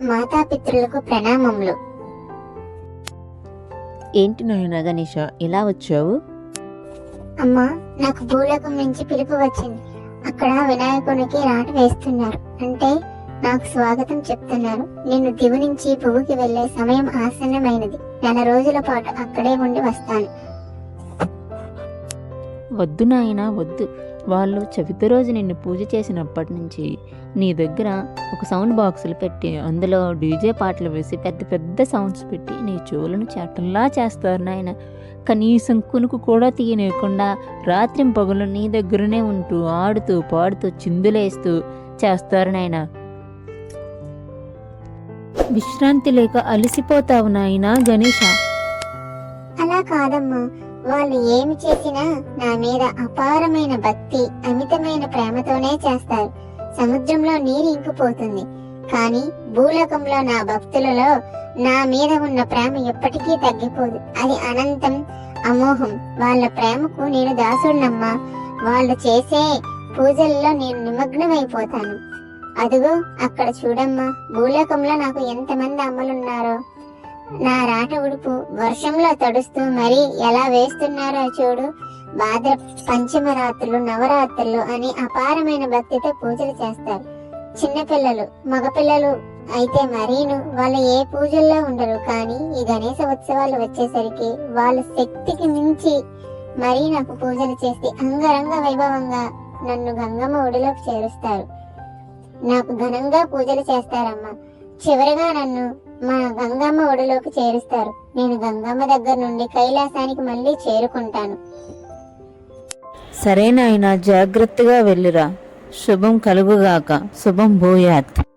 మాతాపితృలకు ప్రణామములు. ఏంటి నాయన గణేష ఇలా వచ్చావు? అమ్మా నాకు భూలోకం నుంచి పిలుపు వచ్చింది. అక్కడ వినాయకునికి రాట వేస్తున్నారు. అంటే నాకు స్వాగతం చెప్తున్నారు. నేను దివు నుంచి పువ్వుకి వెళ్ళే సమయం ఆసన్నమైనది. నెల రోజుల పాటు అక్కడే ఉండి వస్తాను. వద్దు నాయన వద్దు. వాళ్ళు చవితి రోజు నిన్ను పూజ చేసినప్పటి నుంచి నీ దగ్గర ఒక సౌండ్ బాక్సులు పెట్టి అందులో డీజే పాటలు వేసి పెద్ద పెద్ద సౌండ్స్ పెట్టి నీ చెవులను చేటల్లా చేస్తారు నాయన. కనీసం కునుకు కూడా తీయనివ్వకుండా రాత్రి పగలు నీ దగ్గరనే ఉంటూ ఆడుతూ పాడుతూ చిందులేస్తూ చేస్తారు నాయన. విశ్రాంతి లేక అలసిపోతావు నాయన గణేష. అలా కాదమ్మా. వాళ్ళు ఏమి చేసినా నా మీద అపారమైన భక్తి అమితమైన ప్రేమతోనే చేస్తారు. సముద్రంలో నీరు ఇంకిపోతుంది. కానీ భూలోకంలో నా భక్తులలో నా మీద ఉన్న ప్రేమ ఎప్పటికీ తగ్గిపోదు. అది అనంతం అమోహం. వాళ్ళ ప్రేమకు నేను దాసుడినమ్మా. వాళ్ళు చేసే పూజల్లో నేను నిమగ్నమైపోతాను. అదిగో అక్కడ చూడమ్మా. భూలోకంలో నాకు ఎంతమంది అమ్మలున్నారో. నా రాట ఉడుపు వర్షంలో తడుస్తూ మరీ ఎలా వేస్తున్నారో చూడు. భాద్ర పంచమ రాత్రులు నవరాత్రులు అని అపారమైన భక్తితో పూజలు చేస్తారు. చిన్నపిల్లలు మగపిల్లలు అయితే మరీను వాళ్ళు ఏ పూజల్లో ఉండరు. కానీ ఈ గణేశ ఉత్సవాలు వచ్చేసరికి వాళ్ళ శక్తికి మించి మరీ నాకు పూజలు చేసి అంగరంగ వైభవంగా నన్ను గంగమ్మ ఒడిలోకి చేరుస్తారు. నాకు ఘనంగా పూజలు చేస్తారమ్మా. చివరిగా నన్ను మా గంగమ్మ ఒడిలోకి చేరుస్తారు. నేను గంగమ్మ దగ్గర నుండి కైలాసానికి మళ్ళీ చేరుకుంటాను. సరే నాయన జాగ్రత్తగా వెళ్ళురా. శుభం కలుగుగాక. శుభం భూయాత్.